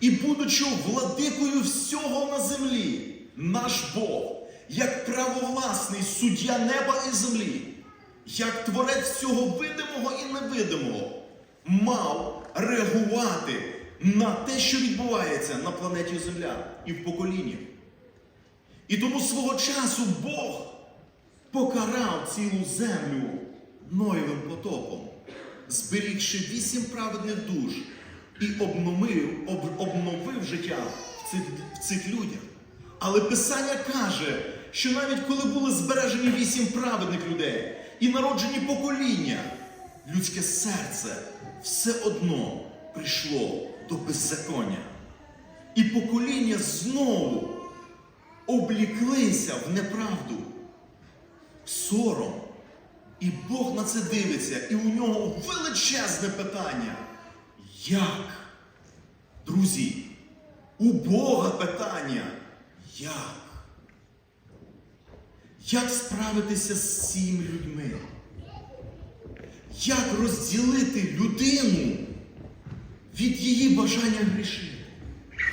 І будучи владикою всього на землі, наш Бог, як правовласний суддя неба і землі, як творець всього видимого і невидимого, мав реагувати на те, що відбувається на планеті Земля і в поколіннях. І тому свого часу Бог покарав цілу землю Ноєвим потопом, зберігши вісім праведних душ і обновив, об, обновив життя в цих, в цих людях. Але Писання каже, що навіть коли були збережені вісім праведних людей і народжені покоління, людське серце все одно прийшло до беззаконня. І покоління знову обліклися в неправду, в сором. І Бог на це дивиться, і у нього величезне питання. Як? Друзі, у Бога питання. Як? Як справитися з цими людьми? Як розділити людину від її бажання грішити?